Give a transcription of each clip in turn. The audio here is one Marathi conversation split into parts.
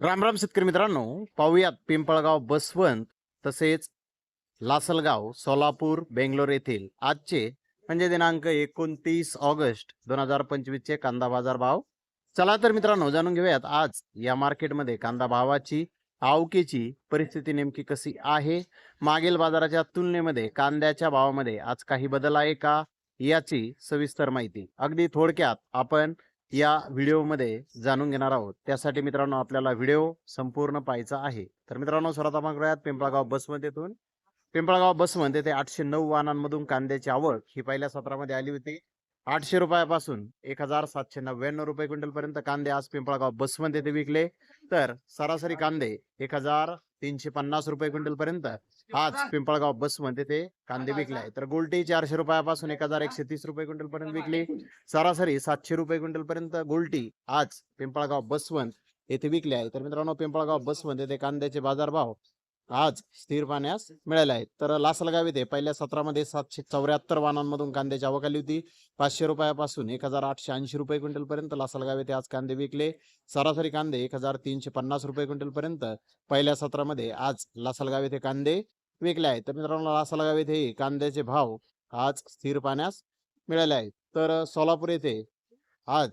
राम राम शेतकरी मित्रांनो पाहूयात पिंपळगाव बसवंत तसेच लासलगाव सोलापूर बेंगलोर येथील आजचे म्हणजे दिनांक एकोणतीस ऑगस्ट दोन हजार पंचवीसचे कांदा बाजार भाव. चला तर मित्रांनो जाणून घेऊयात आज या मार्केटमध्ये कांदा भावाची आवकेची परिस्थिती नेमकी कशी आहे? मागील बाजाराच्या तुलनेमध्ये कांद्याच्या भावामध्ये आज काही बदल आहे का? याची सविस्तर माहिती. अगदी थोडक्यात आपण या व्हिडिओमध्ये जाणून घेणार आहोत. त्यासाठी मित्रांनो आपल्याला व्हिडिओ संपूर्ण पाहायचा आहे. तर मित्रांनो सर्वात आपण करूयात पिंपळगाव बसमध्ये येथून पिंपळगाव बसमध्ये ते आठशे नऊ वाहनांमधून कांद्याची आवक ही पहिल्या सत्रामध्ये आली होती. आठशे रुपयापासून एक हजार सातशे नव्याण्णव रुपये क्विंटल पर्यंत कांदे आज पिंपळगाव बसमध्ये ते विकले. तर सरासरी कांदे एक हजार तीनशे पन्नास रुपये क्विंटल पर्यंत आज पिंपळगाव बसमध्ये ते कांदे विकले. तर गोल्टी चारशे रुपयापासून एक हजार एकशे तीस रुपये क्विंटल पर्यंत विकली. सरासरी सातशे रुपये क्विंटल पर्यंत गोल्टी आज पिंपळगाव बसवंत येथे विकले आहे तर मित्रांनो पिंपळगाव बसवंत येथे कांद्याचे बाजारभाव आज स्थिर पाण्यास मिळाले आहेत. तर लासलगाव येथे पहिल्या सत्रामध्ये सातशे चौऱ्याहत्तर वाहनांमधून कांद्याची आवक आली होती. पाचशे रुपयापासून एक हजार आठशे ऐंशी रुपये क्विंटल पर्यंत लासलगाव येथे आज कांदे विकले. सरासरी कांदे एक हजार तीनशे पन्नास रुपये क्विंटल पर्यंत. पहिल्या सत्रामध्ये आज लासलगाव येथे कांदे विकले आहेत. तर मित्रांनो लासलगाव येथे कांद्याचे भाव आज स्थिर पाण्यास मिळाले आहेत. तर सोलापूर येथे आज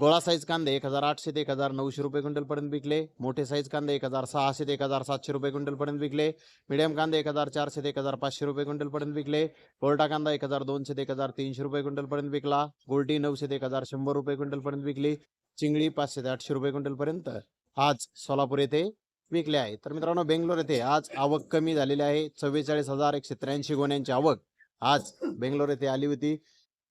गोळा साईज कांदे एक हजार आठशे ते एक हजार नऊशे रुपये क्विंटलपर्यंत विकले. मोठे साईज कांदे एक हजार सहाशे ते एक हजार सातशे रुपये क्विंटलपर्यंत विकले. मिडियम कांदे एक हजार चारशे ते एक हजार पाचशे रुपये क्विंटलपर्यंत विकले. कोरटा कांदा एक हजार दोनशे ते एक हजार तीनशे रुपये क्विंटलपर्यंत विकला. गोल्टी नऊशे ते एक हजार शंभर रुपये क्विंटलपर्यंत विकली. चिंगळी पाचशे ते आठशे रुपये क्विंटलपर्यंत आज सोलापूर येथे विकले आहे. तर मित्रांनो बेंगलोर येथे आज आवक कमी झालेली आहे. चव्वेचाळीस हजार एकशे त्र्याऐंशी गोण्यांची आवक आज बेंगलोर येथे आली होती.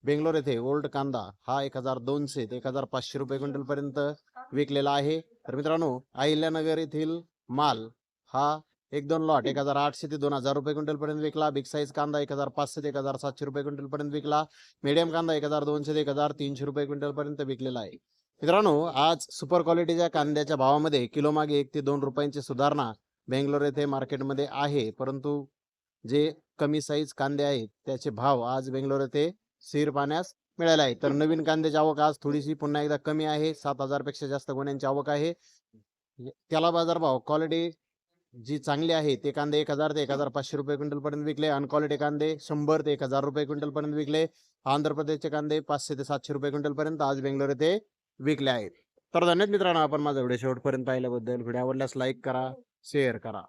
बेंगलोर येथे ओल्ड कांदा हा एक हजार दोनशे ते एक हजार पाचशे रुपये क्विंटल पर्यंत विकलेला आहे. तर मित्रांनो अहिल्यानगर येथील माल हा एक दोन लॉट एक हजार आठशे ते दोन हजार रुपये क्विंटल पर्यंत विकला. बिग साईज कांदा एक हजार पाचशे ते एक हजार सातशे रुपये क्विंटल पर्यंत विकला. मीडियम कांदा एक हजार दोनशे ते एक हजार तीनशे रुपये क्विंटल पर्यंत विकलेला आहे. मित्रांनो आज सुपर क्वालिटीच्या कांद्याच्या भावामध्ये किलो मागे एक ते दोन रुपयांची सुधारणा बेंगलोर येथे मार्केटमध्ये आहे. परंतु जे कमी साईज कांदे आहेत त्याचे भाव आज बेंगलोर येथे स्थिर पाहण्यास मिळाले आहे. तर नवीन कांद्याची आवक आज थोडीशी पुन्हा एकदा कमी आहे. सात हजारपेक्षा जास्त गुन्ह्यांची आवक आहे. त्याला बाजारभाव क्वालिटी जी चांगली आहे ते कांदे एक हजार ते एक हजार पाचशे रुपये क्विंटल पर्यंत विकले. अनक्वालिटी कांदे शंभर ते एक हजार रुपये क्विंटल पर्यंत विकले. आंध्र प्रदेशचे कांदे पाचशे ते सातशे रुपये क्विंटल पर्यंत आज बेंगलोर येथे विकले आहेत. तर धन्यवाद मित्रांनो आपण माझा व्हिडिओ शेवटपर्यंत पाहिल्याबद्दल. व्हिडिओ आवडल्यास लाईक करा शेअर करा.